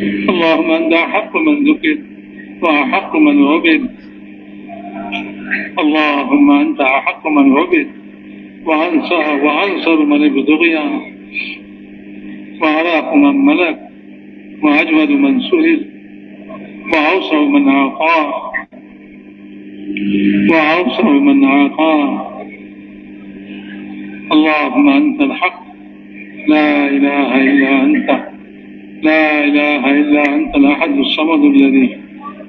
اللهم أنت أحق من ذكر وأحق من عبد اللهم أنت أحق من عبد وأنصر, وأنصر من ابتغي. وأراق من ملك. وأجود من سئل وأوسع من عطاء. وأوسع من عطاء. اللهم أنت الحق. لا إله إلا أنت. لا إله إلا أنت الأحد الصمد الذي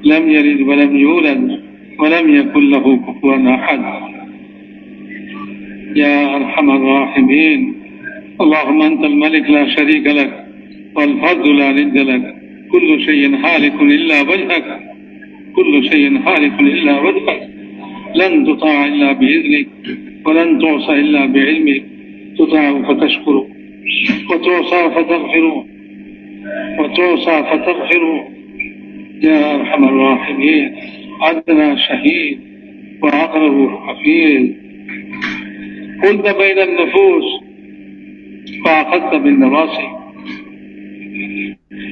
لم يلد ولم يولد ولم يكن له كفوا أحد. يا أرحم الراحمين. اللهم أنت الملك لا شريك لك والفرد لا ند لك. كل شيء هالك إلا وجهك. كل شيء هالك إلا وجهك. لن تطاع إلا بإذنك ولن تعصى إلا بعلمك. تطاع فتشكر وتعصى فتغفر وتعصى فتغفر يا أرحم الراحمين عدنا شهيد وعقله حفيظ. كنت بين النفوس فأخذت بالنواصي.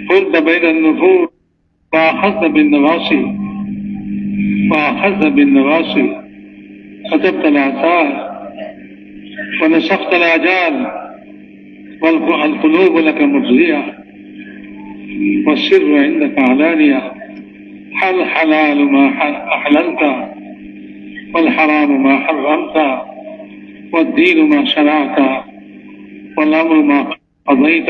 كنت بين النفوس فأخذت بالنواصي. فأخذت بالنواصي. كتبت الآثار ونسخت الآجال. والقلوب لك مرجية والسر عندك علانية حل حلال ما أحللت؟ والحرام ما حرمت؟ والدين ما شرعت والأمر ما قضيت؟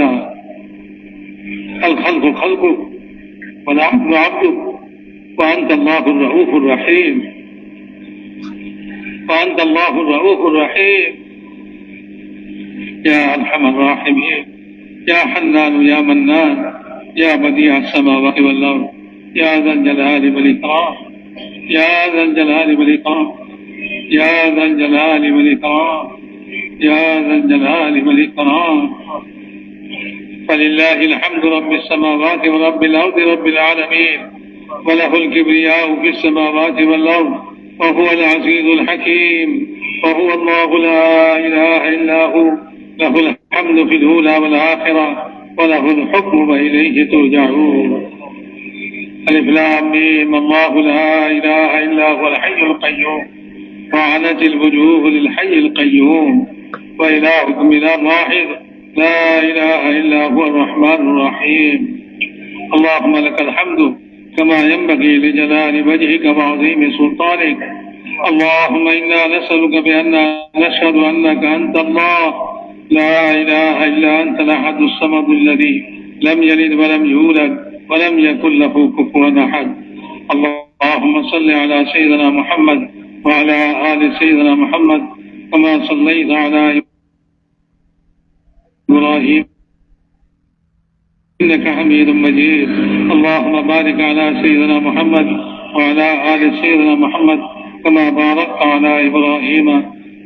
الخلق خلقك والعبد عبدك وأنت الله الرؤوف الرحيم. وأنت الله الرؤوف الرحيم. يا أرحم الراحمين يا حنان يا منان. يا بديع السماوات والأرض يا ذا الجلال والإكرام يا ذا الجلال والإكرام يا ذا الجلال والإكرام يا ذا الجلال والإكرام. فلله الحمد رب السماوات ورب الأرض رب العالمين وله الكبرياء في السماوات والأرض وهو العزيز الحكيم وهو الله لا إله إلا هو له الحمد في الأولى والآخرة. وله الحكم وإليه ترجعون. ألف لام الله لا إله إلا هو الحي القيوم. وعنت الوجوه للحي القيوم. وإلهكم إله واحد. لا إله إلا هو الرحمن الرحيم. اللهم لك الحمد كما ينبغي لجلال وجهك وعظيم سلطانك. اللهم إنا نسألك بأن نشهد أنك أنت الله. لا إله إلا أنت الأحد الصمد الذي لم يلد ولم يولد ولم يكن له كفوا أحد. اللهم صل على سيدنا محمد وعلى آل سيدنا محمد كما صليت على إبراهيم. إنك حميد مجيد. اللهم بارك على سيدنا محمد وعلى آل سيدنا محمد كما باركت على إبراهيم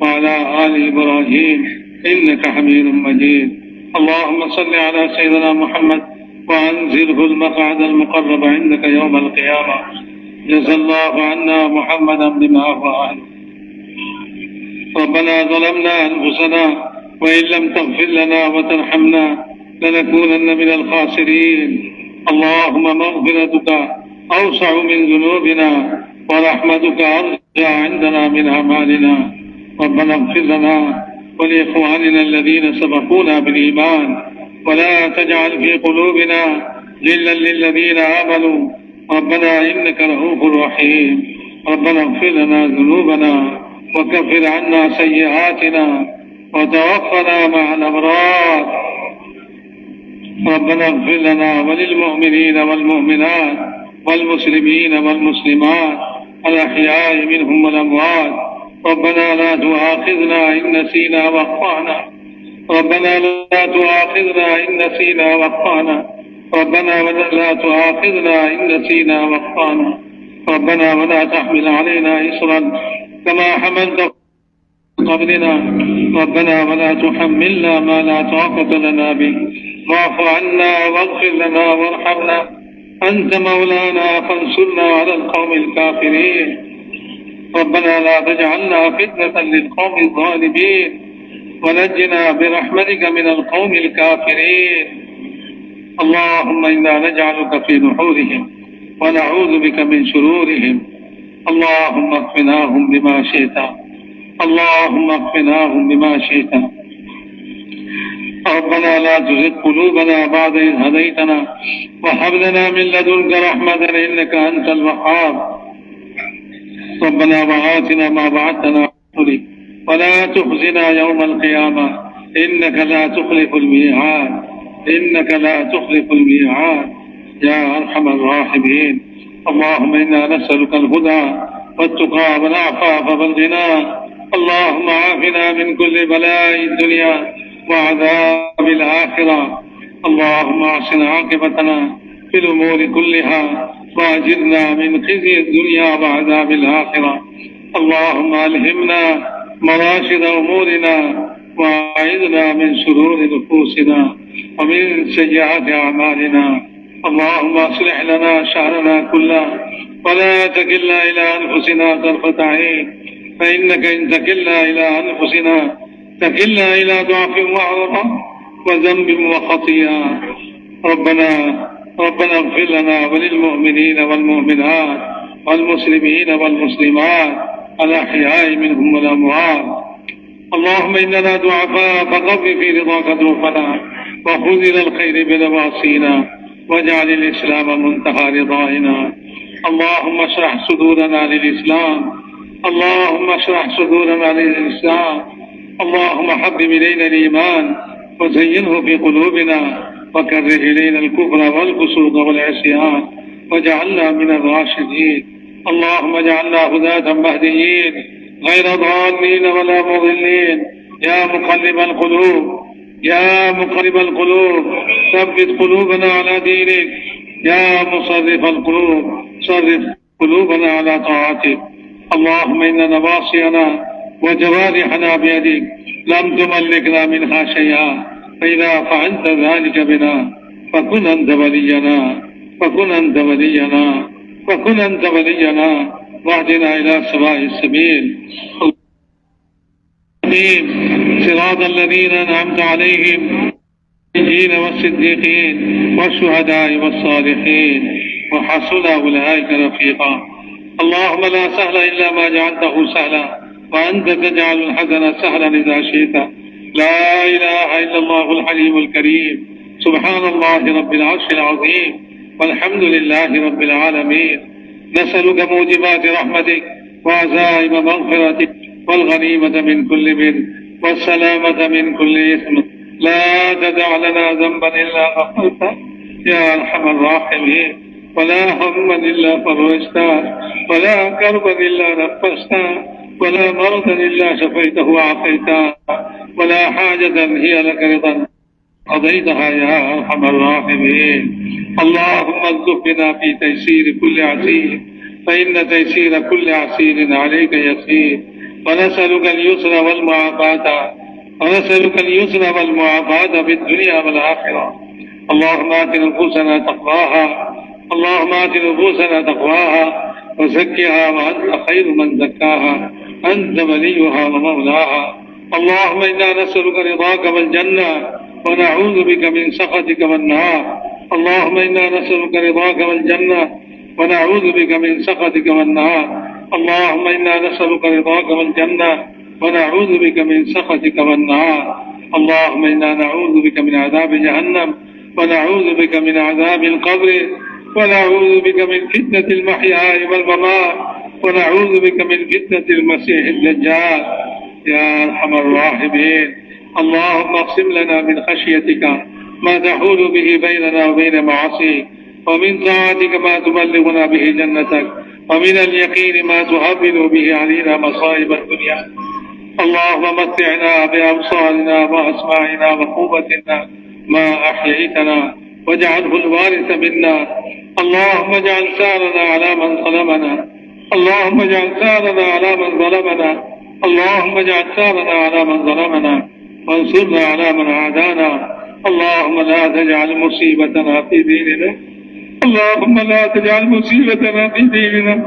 وعلى آل إبراهيم. إنك حميد مجيد. اللهم صل على سيدنا محمد وأنزله المقعد المقرب عندك يوم القيامة. جزى الله عنا محمدا بما هو ربنا ظلمنا أنفسنا وإن لم تغفر لنا وترحمنا لنكونن من الخاسرين. اللهم مغفرتك أوسع من ذنوبنا ورحمتك أرجى عندنا من أعمالنا. ربنا اغفر لنا ولإخواننا الذين سبقونا بالإيمان ولا تجعل في قلوبنا غلا للذين آمنوا ربنا إنك رؤوف رحيم ربنا اغفر لنا ذنوبنا وكفر عنا سيئاتنا وتوفنا مع الأبرار ربنا اغفر لنا وللمؤمنين والمؤمنات والمسلمين والمسلمات الأحياء منهم والأموات ربنا لا تؤاخذنا إن نسينا وأخطأنا. ربنا لا تؤاخذنا إن نسينا وأخطأنا. ربنا لا تؤاخذنا إن نسينا وأخطأنا. ربنا ولا تحمل علينا إصرا كما حملت قبلنا. ربنا ولا تحملنا ما لا طاقة لنا به. واعف عنا واغفر لنا وارحمنا. أنت مولانا فانصرنا على القوم الكافرين. ربنا لا تجعلنا فتنة للقوم الظالمين ونجنا برحمتك من القوم الكافرين. اللهم إنا نجعلك في نحورهم ونعوذ بك من شرورهم. اللهم اكفناهم بما شئت. اللهم اكفناهم بما شئت. ربنا لا تزغ قلوبنا بعد إذ هديتنا وهب لنا من لدنك رحمة إنك أنت الوهاب. ربنا وآتنا ما وعدتنا عليه ولا تخزنا يوم القيامة. إنك لا تخلف الميعاد. إنك لا تخلف الميعاد. يا أرحم الراحمين. اللهم إنا نسألك الهدى والتقى والعفاف والغنى. اللهم عافنا من كل بلاء الدنيا وعذاب الآخرة. اللهم أحسن عاقبتنا في الأمور كلها. وأجرنا من خزي الدنيا وعذاب الآخرة. اللهم ألهمنا مراشد أمورنا وأعذنا من شرور نفوسنا ومن سيئات أعمالنا. اللهم أصلح لنا شهرنا كله ولا تكلنا إلى أنفسنا طرفة عين. فإنك إن تكلنا إلى أنفسنا تكلنا إلى ضعف وعظمة وذنب وخطيئة. ربنا ربنا اغفر لنا وللمؤمنين والمؤمنات والمسلمين والمسلمات الأحياء منهم والأموات اللهم إننا ضعفاء فقف في رضاك ضعفنا وخذ إلى الخير بنواصينا واجعل الإسلام منتهى رضائنا اللهم اشرح صدورنا للإسلام. اللهم اشرح صدورنا للإسلام. اللهم حبب إلينا الإيمان وزينه في قلوبنا. وكره إلينا الكفر والفسوق والعصيان واجعلنا من الراشدين. اللهم اجعلنا هداة مهديين غير ضالين ولا مضلين. يا مقلب القلوب يا مقلب القلوب ثبت قلوبنا على دينك. يا مصرف القلوب صرف قلوبنا على طاعتك. اللهم إن نواصينا وجوارحنا بيدك. لم تملكنا منها شيئا. فإذا فعلت ذلك بنا فكن أنت ولينا فكن أنت ولينا فكن أنت ولينا واهدنا إلى سواء السبيل. صراط الذين أنعمت عليهم النبيين والصديقين والشهداء والصالحين وحسن أولئك رفيقا. اللهم لا سهل إلا ما جعلته سهلا وأنت تجعل الحزن سهلا إذا شئت. لا إله إلا الله الحليم الكريم. سبحان الله رب العرش العظيم. والحمد لله رب العالمين. نسألك موجبات رحمتك وعزائم مغفرتك والغنيمة من كل بر والسلامة من كل إثم. لا تدع لنا ذنبا إلا غفرته يا أرحم الراحمين. ولا هما إلا فرجته ولا كربا إلا نفسته ولا مرضا إلا شفيته وعافيته ولا حاجة هي لك رضا. قضيتها يا أرحم الراحمين. اللهم اذكرنا في تيسير كل عسير فإن تيسير كل عسير عليك يسير. ونسألك اليسر والمعافاة ونسألك اليسر والمعافاة في الدنيا والآخرة. اللهم آت نفوسنا تقواها اللهم آت نفوسنا تقواها وزكها وأنت خير من زكاها. أنت وليها ومولاها. اللهم إنا نسألك رضاك والجنة ونعوذ بك من سخطك والنار اللهم إنا نسألك رضاك والجنة ونعوذ بك من سخطك والنار اللهم إنا نسألك رضاك والجنة ونعوذ بك من سخطك والنار اللهم إنا نعوذ بك من عذاب جهنم ونعوذ بك من عذاب القبر ونعوذ بك من فتنة المحيا والممات. ونعوذ بك من فتنة المسيح الدجال. يا أرحم الراحمين. اللهم اقسم لنا من خشيتك ما تحول به بيننا وبين معاصيك ومن طاعتك ما تبلغنا به جنتك ومن اليقين ما تهون به علينا مصائب الدنيا. اللهم متعنا بأبصارنا وأسماعنا وقوتنا ما أحييتنا واجعله الوارث منا. اللهم اجعل ثارنا على من ظلمنا. اللهم اجعل ثارنا على من ظلمنا. اللهم اجعل ثارنا على من ظلمنا. وانصرنا على من عادانا. اللهم لا تجعل مصيبتنا في ديننا. اللهم لا تجعل مصيبتنا في ديننا.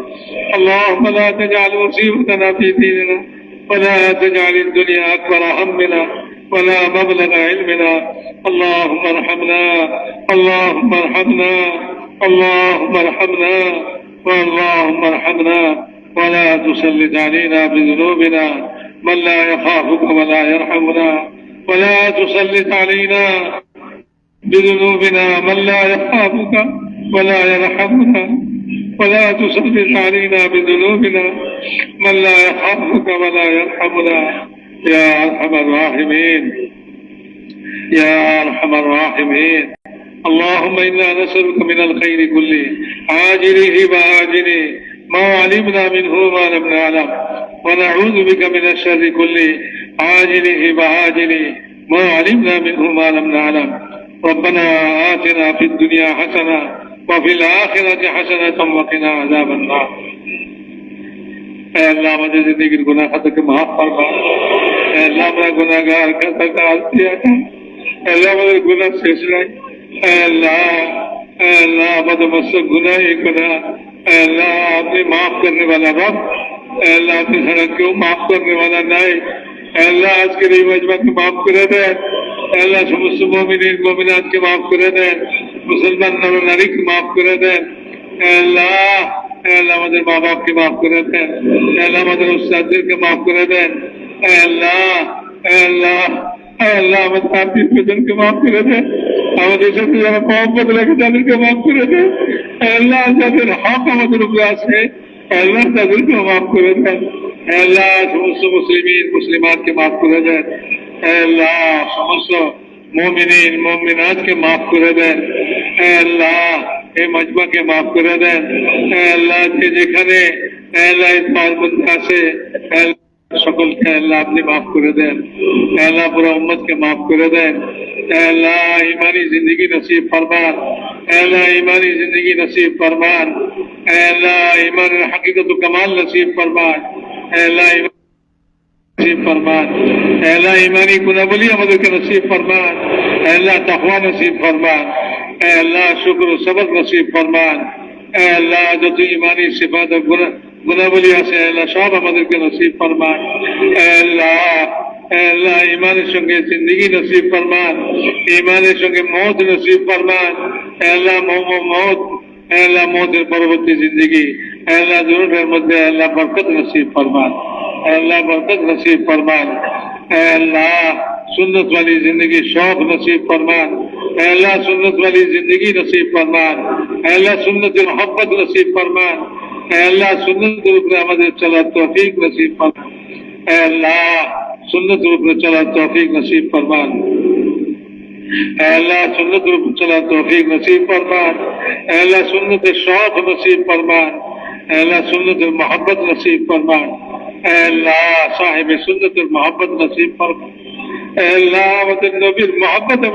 اللهم لا تجعل مصيبتنا في ديننا. ولا تجعل الدنيا أكبر همنا. ولا مبلغ علمنا. اللهم ارحمنا. اللهم ارحمنا. اللهم ارحمنا. واللهم ارحمنا ولا تسلط علينا بذنوبنا من لا يخافك ولا يرحمنا ولا تسلط علينا بذنوبنا من لا يخافك ولا يرحمنا ولا تسلط علينا بذنوبنا من لا يخافك ولا يرحمنا يا أرحم الراحمين. يا أرحم الراحمين. اللهم إنا نسألك من الخير كله. عاجله وآجله ما علمنا منه وما لم نعلم. ونعوذ بك من الشر كله. عاجله وآجله ما علمنا منه ما لم نعلم. ربنا آتنا في الدنيا حسنة وفي الآخرة حسنة وقنا عذاب النار. اے اللہ مجھے زندگی کے گناہ خطا کے معاف فرما. اے اللہ میرا گناہ گار کا سکتا ہے اے اللہ مجھے گناہ سے سلائی. اے اللہ گنا اللہ آپ نے معاف کرنے والا رب اے اللہ آپ نے سڑک کو معاف کرنے والا نائب اللہ آج کے لیے مجمع کو معاف کرے دے اے اللہ سمست مومنین مومنات کے معاف کرے دے مسلمان نر ناری کی معاف کرے دے اے اللہ اے اللہ مدر ماں باپ کے معاف کرے دے اللہ مدر استاد کے معاف کرے دے اللہ اے اللہ اللہ ہمیں کے معاف کرے دے۔ ہمیں سے کے جانے کے معاف کرے دے۔ اللہ حق مطلب ہمیں اللہ معاف کرے دے۔ مسلمین، مسلمات کے معاف کرے دے۔ اے مومنین، مومنات کے معاف کرے دے۔ اللہ، اے مجمع کے معاف کرے دے۔ اللہ جی اللہ، اس সকলকে আল্লাহ আপনি মাফ করে দেন। আল্লাহ পুরো উম্মতকে মাফ করে দেন। আল্লাহ ইমানি জিন্দগি নসিব ফরমান। আল্লাহ ইমানি জিন্দগি নসিব ফরমান। আল্লাহ ইমানের হাকিকত কামাল নসিব ফরমান। আল্লাহ ইমান নসিব ইমানি আমাদেরকে নসিব ফরমান। ইমানি গুণাবলী আছে এলা সব আমাদেরকে নসিব ফরমান এলা এলা ইমানের সঙ্গে জিন্দগি নসিব ফরমান ইমানের সঙ্গে মত নসিব ফরমান এলা মত এলা মতের পরবর্তী জিন্দগি এলা জরুরের মধ্যে আল্লাহ বরকত নসিব ফরমান अल्लाह बरकत नसीब फरमान ऐ अल्लाह सुन्नत वाली जिंदगी शौक नसीब फरमान ऐ अल्लाह सुन्नत वाली जिंदगी नसीब फरमान ऐ अल्लाह सुन्नत मोहब्बत नसीब फरमान اللہ، سنت چلا، توفیق نصیب فرما۔ اے اللہ، سنت چلا، توفیق نصیب اے اللہ، سنت روپ چلا، توفیق نصیب اے اللہ، سنت شوق نصیب فرمان اے اللہ، سنت محبت نصیب فرمان اے اللہ، صاحب سنت محبت نصیب فرمان اے اللہ نبی محبت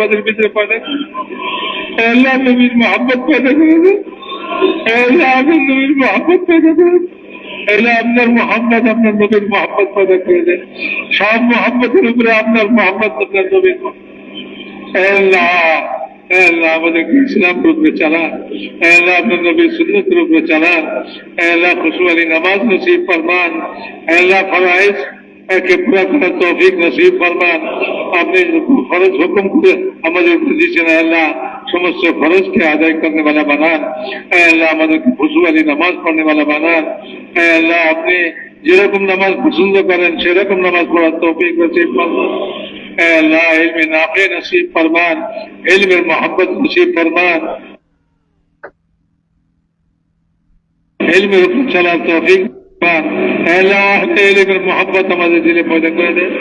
پڑے اے اللہ، نبی محبت پیدا کرے এখন নবীর মহাপত পয়দা করেন এলে আপনার মোহাম্মদ আপনার নবীর করে দেন। সব উপরে আপনার মোহাম্মদ আপনার নবীর ইসলাম রূপে আপনার নবীর রূপে খুশু আলী নামাজ নসিব ফরমান। একে পুরা করার তৌফিক নসিব ফরমান আপনি ফরজ হুকুম করে আমাদের উপর দিয়েছেন আল্লাহ। সমস্ত ফরজকে আদায় করতে वाला বানান। আল্লাহ, আমাদেরকে খুশুয়ালি নামাজ পড়তে वाला বানান। আল্লাহ, আপনি যেরকম নামাজ পছন্দ করেন, সেরকম নামাজ পড়ার তৌফিক নসিব ফরমান আল্লাহ ইলমে নাফে নসিব ফরমান ইলমের মহব্বত নসিব ফরমান ইলমের উপর চলার তৌফিক পাক আল্লাহ আহলে এলিমের মোহাম্মত আমাদের দিলে পয়দা করে দেন।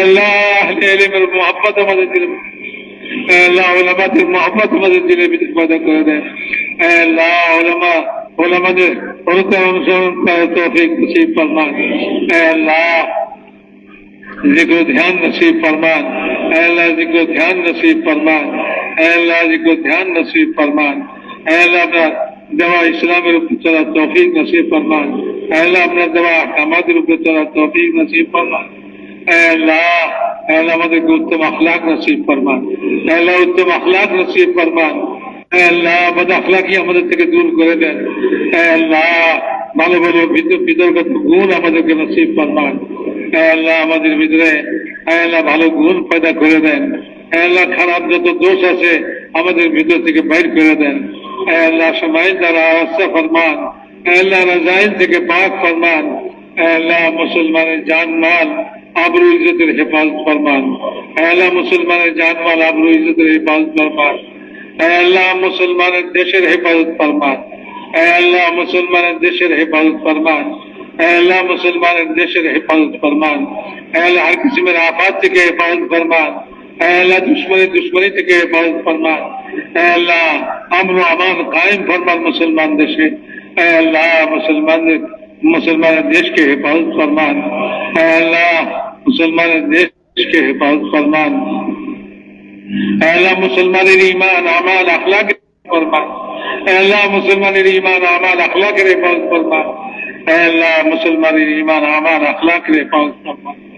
আল্লাহ আহলে এলিমের মোহাম্মত আমাদের দিলে ধ্যান নসিব ফরমান। দেওয়া ইসলামের উপর চলা তফিক নসিব ফরমান আমরা যারা দেওয়া আমাদের উপর চলা তফিক নসিব ফরমান আমাদের উত্তম আখলাক নসিব ফরমান উত্তম আখলাক নসিব ফরমান আখলাকি আমাদের থেকে দূর করে দেন ভালো ভালো বিতর্কত গুণ আমাদেরকে নসিব ফরমান আমাদের ভিতরে ভালো গুণ পয়দা করে দেন খারাপ যত দোষ আছে আমাদের ভিতর থেকে বাইর করে দেন। আল্লাহ সময় দ্বারা আস্থা ফরমান আল্লাহ, রাজাইল থেকে পাক ফরমান আল্লাহ, মুসলমানের জান মাল আবরু ইজ্জতের হেফাজত ফরমান আল্লাহ, মুসলমানের জান মাল আবরু ইজ্জতের হেফাজত ফরমান আল্লাহ, মুসলমানের দেশের হেফাজত ফরমান আল্লাহ, মুসলমানের দেশের হেফাজত ফরমান আল্লাহ, মুসলমানের দেশের হেফাজত ফরমান আল্লাহ, হর কিসমের আফাত থেকে হেফাজত ফরমান আল্লাহ দুশ্মনী দুশ্মনী থেকে হেফাজত ফরমান। আল্লাহ, আমর আমান কায়েম ফরমান মুসলমান দেশে। আল্লাহ মুসলমানদের মুসলমানের দেশকে হেফাজত ফরমান। আল্লাহ, মুসলমানের দেশকে হেফাজত ফরমান। আল্লাহ, মুসলমানের ইমান আমাল আখলাক ফরমান। আল্লাহ, মুসলমানের ইমান আমাল, আখলাকের হেফাজত ফরমান। আল্লাহ, মুসলমানের ইমান আমাল, আখলাকের হেফাজত ফরমান।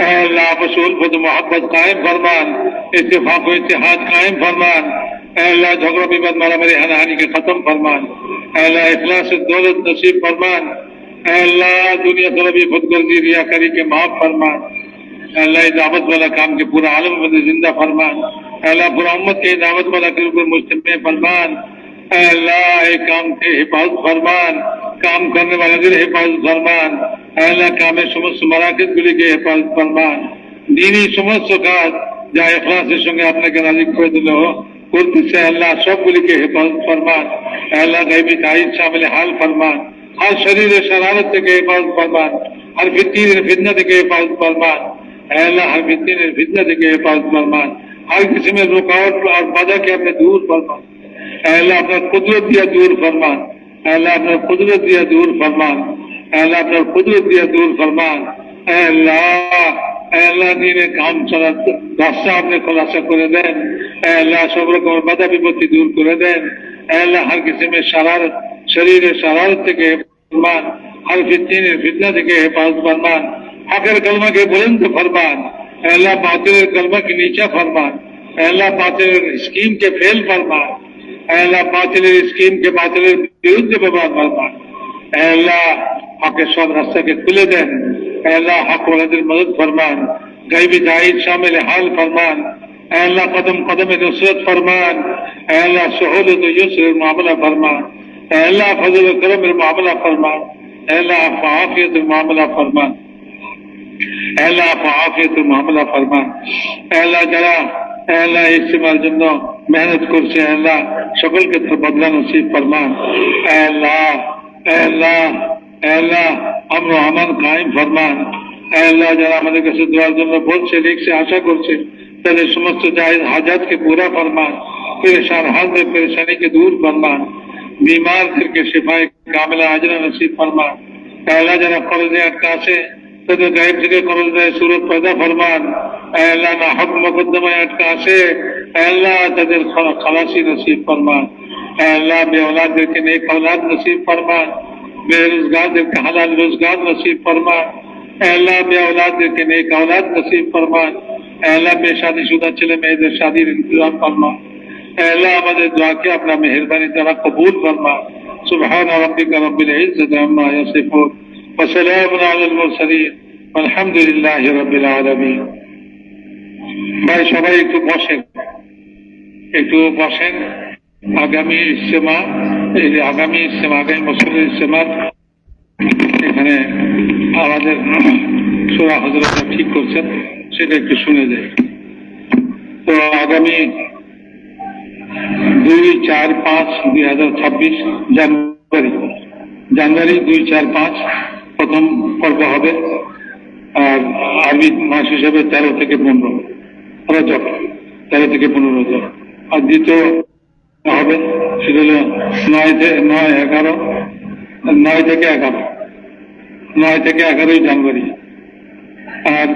اے اللہ رسول خود محبت قائم فرمان، اتفاق و اتحاد قائم فرمان۔ اے اللہ جھگڑوں بھی بد مارا میری ہنہانی کے ختم فرمان۔ اے اللہ اخلاص، دولت نصیب فرمان۔ اے اللہ دنیا طلبی خود گردی ریا کری کے معاف فرمان۔ اے اللہ دعوت والا کام کے پورا عالم بند زندہ فرمان۔ اے اللہ پورا امت کے دعوت والا کے اوپر مجتمع فرمان۔ अल्लाह काम से हिफाजत फरमान काम करने वाले की हिफाजत फरमान अल्लाह काम समस्त मराकज गुली के দিনই সমস্ত কাজ যা এখলাসের সঙ্গে আপনাকে রাজি করে দিল, করতেছে আল্লাহ, সবগুলিকে হেফাজত ফরমান। আল্লাহ গাইবি তাহিদ সামিলে হাল ফরমান আর শরীরের শরারত থেকে হেফাজত ফরমান আর ফিতিনের ফিতনা থেকে হেফাজত ফরমান। আল্লাহ আর ফিতিনের ফিতনা থেকে হেফাজত ফরমান। हर किसी में रुकावट আল্লাহ আপনার কুদরত দিয়া দূর ফরমান। আল্লাহ আপনার কুদরত দিয়া দূর ফরমান। আল্লাহ আপনার কুদরত দিয়া দূর ফরমান। আল্লাহ আল্লাহ কাম চলার রাস্তা আপনি খোলাসা করে দেন। আল্লাহ সব রকমের বাধা বিপত্তি দূর করে দেন। আল্লাহ হর কিসিমের সারারত শরীরের সারারত থেকে ফরমান। হর ফিতনের ফিতনা থেকে হেফাজত ফরমান। হকের কলমাকে বুলন্দ ফরমান। আল্লাহ বাতিলের কলমাকে নিচা ফরমান। আল্লাহ বাতিলের স্কিমকে ফেল ফরমান। اے اللہ باطل اسکیم کے باطل بیرد برباد فرما۔ اے اللہ حق سب رستے کے کھلے دیں اے اللہ حق و حضر مدد فرمان غیبی دائد شامل حال فرمان اے اللہ قدم قدم نصرت فرمان اے اللہ سہولت و یسر معاملہ فرمان اے اللہ فضل و کرم معاملہ فرمان اے اللہ فعافیت معاملہ فرمان اے اللہ فعافیت معاملہ فرمان اے اللہ جرا اللہ اس مال جن محنت کر سے اللہ شکل کے تو بدلہ نصیب فرما اے اللہ اے اللہ اے اللہ امن و امان قائم فرما اے اللہ যারা আমাদের سے দোয়ার জন্য বলছে লিখছে আশা করছে তাদের সমস্ত জাহিদ হাজাতকে পুরা ফরমা پریشان حال میں پریشانی کے دور فرما بیمار کر کے شفائے کاملہ اجرا نصیب فرما اے اللہ যারা ফরজে আটকা سے تجھے غائب سے قرآن صورت پیدا فرمان۔ اے اللہ نہ حق مقدمہ اٹکا سے۔ اے اللہ، تجھے خلاصی نصیب فرمان۔ اے اللہ، بے اولاد دے نیک اولاد نصیب فرمان۔ بے روزگار دے حلال روزگار نصیب فرمان۔ اے اللہ، بے اولاد دے نیک اولاد نصیب فرمان۔ اے اللہ، بے شادی شدہ چلے میرے شادی انتظام فرما اے اللہ ہمارے دعا اپنا مہربانی طرح قبول سبحان رب العزت وسلام على المرسلين والحمد لله رب العالمين ভাই সবাই একটু বসেন একটু বসেন আগামী ইস্তেমা এই যে আগামী ইস্তেমা আগামী বছরের ইস্তেমা এখানে আমাদের সোরা হজরতরা ঠিক করছেন সেটা একটু শুনে যায় তো আগামী দুই চার পাঁচ দুই হাজার ছাব্বিশ জানুয়ারি জানুয়ারি দুই চার পাঁচ প্রথম পর্ব হবে, আর আরবি মাস হিসেবে তেরো থেকে পনেরো, রজব, তেরো থেকে পনেরো রজব। আর দ্বিতীয় হবে সেটা হলো নয় থেকে নয় এগারো, নয় থেকে এগারো, নয় থেকে এগারোই জানুয়ারি। আর